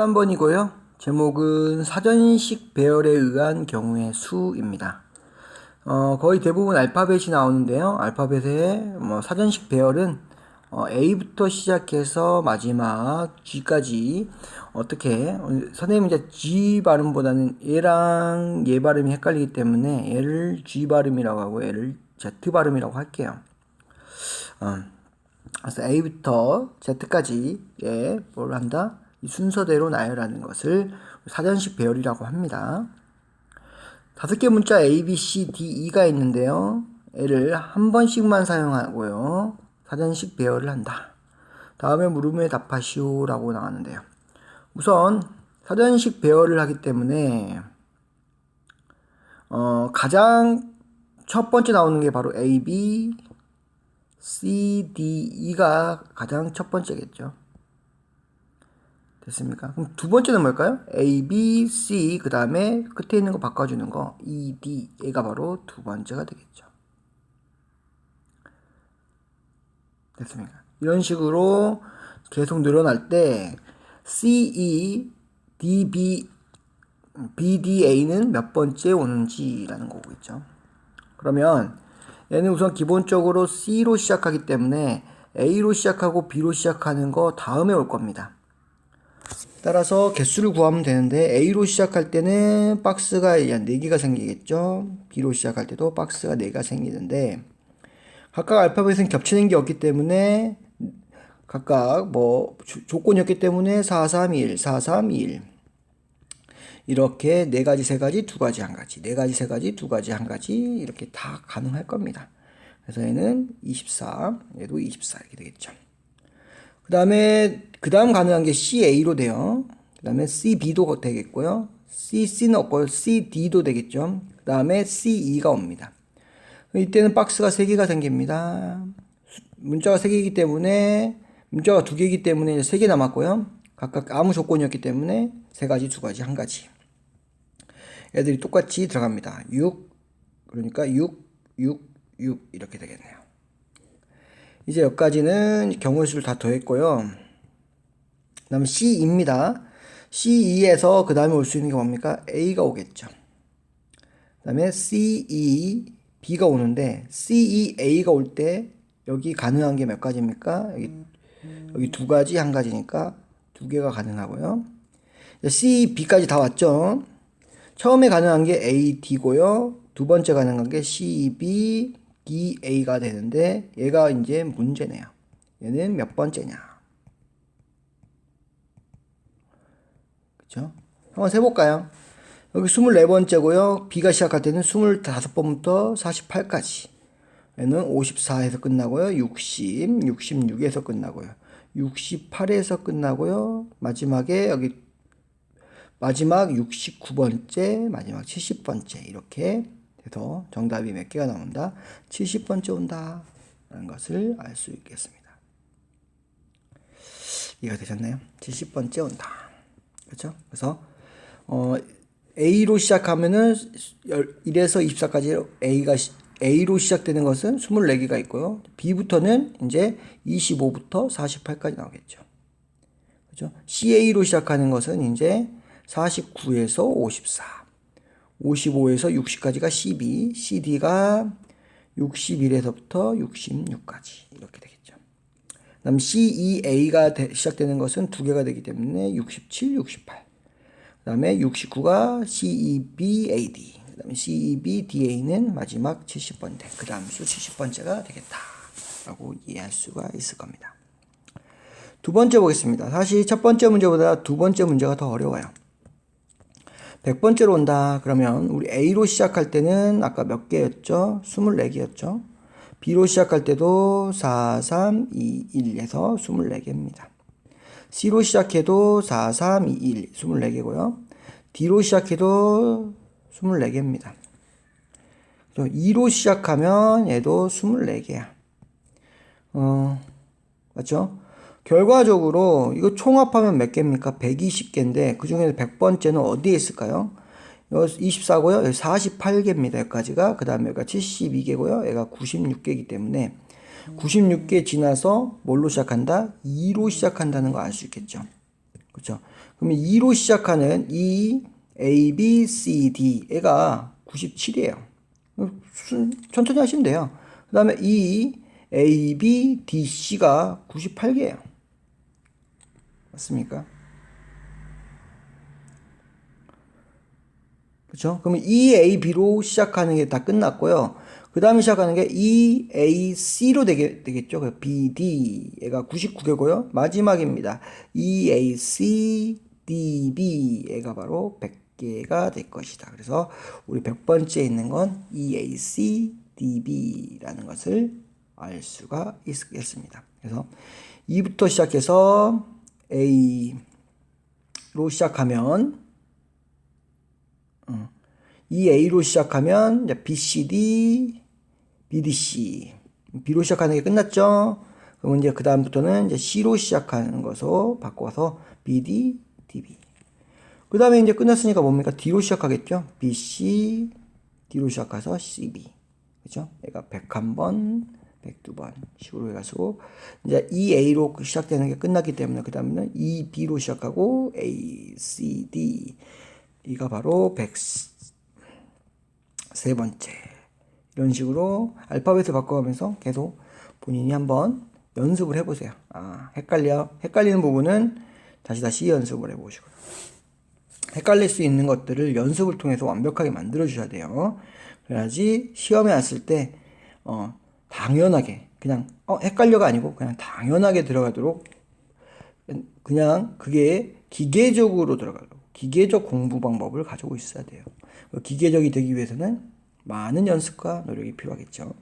13번이고요. 제목은 사전식 배열에 의한 경우의 수입니다. 어, 거의 대부분 알파벳이 나오는데요. 알파벳의 뭐 사전식 배열은 어, A부터 시작해서 마지막 G까지 어떻게 어, 선생님 이제 G 발음보다는 얘랑 얘 발음이 헷갈리기 때문에 얘를 G 발음이라고 하고 얘를 Z 발음이라고 할게요. 어, 그래서 A부터 Z까지 예, 뭘 한다? 이 순서대로 나열하는 것을 사전식 배열이라고 합니다. 다섯 개 문자 A, B, C, D, E가 있는데요. 얘를 한 번씩만 사용하고요. 사전식 배열을 한다. 다음에 물음에 답하시오라고 나왔는데요. 우선 사전식 배열을 하기 때문에 어, 가장 첫 번째 나오는 게 바로 A, B, C, D, E가 가장 첫 번째겠죠. 됐습니까? 그럼 두 번째는 뭘까요? A, B, C 그 다음에 끝에 있는 거 바꿔주는 거 E, D 얘가 바로 두 번째가 되겠죠. 됐습니까? 이런 식으로 계속 늘어날 때 C, E, D, B, B, D, A는 몇 번째 오는지라는 거겠죠. 그러면 얘는 우선 기본적으로 C로 시작하기 때문에 A로 시작하고 B로 시작하는 거 다음에 올 겁니다. 따라서 개수를 구하면 되는데 A로 시작할 때는 박스가 4개가 생기겠죠. B로 시작할 때도 박스가 4개가 생기는데 각각 알파벳은 겹치는 게 없기 때문에 각각 뭐 조건이었기 때문에 4, 3, 1, 4, 3, 1 이렇게 네 가지, 세 가지, 두 가지, 한 가지, 네 가지, 세 가지, 두 가지, 한 가지 이렇게 다 가능할 겁니다. 그래서 얘는 24, 얘도 24 이렇게 되겠죠. 그 다음에 그 다음 가능한 게 CA로 돼요. 그 다음에 CB도 되겠고요. CC는 없고 CD도 되겠죠. 그 다음에 CE가 옵니다. 이때는 박스가 3개가 생깁니다. 문자가 3개이기 때문에 문자가 2개이기 때문에 3개 남았고요. 각각 아무 조건이었기 때문에 3가지, 2가지, 1가지. 애들이 똑같이 들어갑니다. 6 그러니까 6, 6, 6 이렇게 되겠네요. 이제 여기까지는 경우의 수를 다 더했고요. 그 다음에 C입니다. C2에서 그 다음에 올 수 있는 게 뭡니까? A가 오겠죠. 그 다음에 C, E, B가 오는데 C, E, A가 올 때 여기 가능한 게 몇 가지입니까? 여기, 여기 두 가지, 한 가지니까 두 개가 가능하고요. C, B까지 다 왔죠. 처음에 가능한 게 A, D고요. 두 번째 가능한 게 C, B, D, A가 되는데 얘가 이제 문제네요. 얘는 몇 번째냐? 그죠? 한번 세볼까요? 여기 24번째고요. B가 시작할 때는 25번부터 48까지. 얘는 54에서 끝나고요. 60, 66에서 끝나고요. 68에서 끝나고요. 마지막에 여기 마지막 69번째, 마지막 70번째 이렇게 돼서 정답이 몇 개가 나온다? 70번째 온다. 라는 것을 알 수 있겠습니다. 이해가 되셨나요? 70번째 온다. 그렇죠? 그래서 어, A로 시작하면은 1에서 24까지 A가 A로 시작되는 것은 24개가 있고요. B부터는 이제 25부터 48까지 나오겠죠. 그죠? CA로 시작하는 것은 이제 49에서 54, 55에서 60까지가 12, CD가 61에서부터 66까지 이렇게 되겠죠. 그다음 CEA가 시작되는 것은 두 개가 되기 때문에 67, 68. 그 다음에 69가 CEBAD. 그 다음에 CEBDA는 마지막 70번째. 그 다음 수 70번째가 되겠다 라고 이해할 수가 있을 겁니다. 두 번째 보겠습니다. 사실 첫 번째 문제보다 두 번째 문제가 더 어려워요. 100번째로 온다. 그러면 우리 A로 시작할 때는 아까 몇 개였죠? 24개였죠? B로 시작할 때도 4, 3, 2, 1에서 24개입니다. C로 시작해도 4, 3, 2, 1, 24개고요. D로 시작해도 24개입니다. 2로 시작하면 얘도 24개야. 어, 맞죠? 결과적으로 이거 총합하면 몇 개입니까? 120개인데 그 중에서 100번째는 어디에 있을까요? 이거 24고요. 여기 48개입니다. 여기까지가. 그 다음에 여기가 72개고요. 얘가 96개이기 때문에 96개 지나서 뭘로 시작한다? 2로 시작한다는 거 알 수 있겠죠. 그렇죠? 그러면 2로 시작하는 E, A, B, C, D 얘가 97이에요. 천천히 하시면 돼요. 그 다음에 E, A, B, D, C가 98개예요. 맞습니까? 그렇죠? 그러면 E, A, B로 시작하는 게 다 끝났고요. 그 다음에 시작하는 게 E, A, C로 되게, 되겠죠. 그래서 B, D 얘가 99개고요. 마지막입니다. E, A, C, D, B 얘가 바로 100개가 될 것이다. 그래서 우리 100번째에 있는 건 E, A, C, D, B라는 것을 알 수가 있겠습니다. 그래서 2부터 시작해서 A로 시작하면 이 A로 시작하면 이제 BCD, BDC, B로 시작하는 게 끝났죠. 그럼 이제 그 다음부터는 이제 C로 시작하는 것으로 바꿔서 BD, DB. 그 다음에 이제 끝났으니까 뭡니까? D로 시작하겠죠. BC, D로 시작해서 CB. 그죠? 얘가 101번, 102번 식으로 해가지고 이제 EA로 시작되는 게 끝났기 때문에 그 다음에는 EB로 시작하고 A, C, D 이가 바로 103 번째 이런 식으로 알파벳을 바꿔가면서 계속 본인이 한번 연습을 해보세요. 아 헷갈려 헷갈리는 부분은 다시 다시 연습을 해보시고요. 헷갈릴 수 있는 것들을 연습을 통해서 완벽하게 만들어 주셔야 돼요. 그래야지 시험에 왔을 때 어, 당연하게 그냥 어, 헷갈려가 아니고 그냥 당연하게 들어가도록 그냥 그게 기계적으로 들어가도록 기계적 공부 방법을 가지고 있어야 돼요. 기계적이 되기 위해서는 많은 연습과 노력이 필요하겠죠.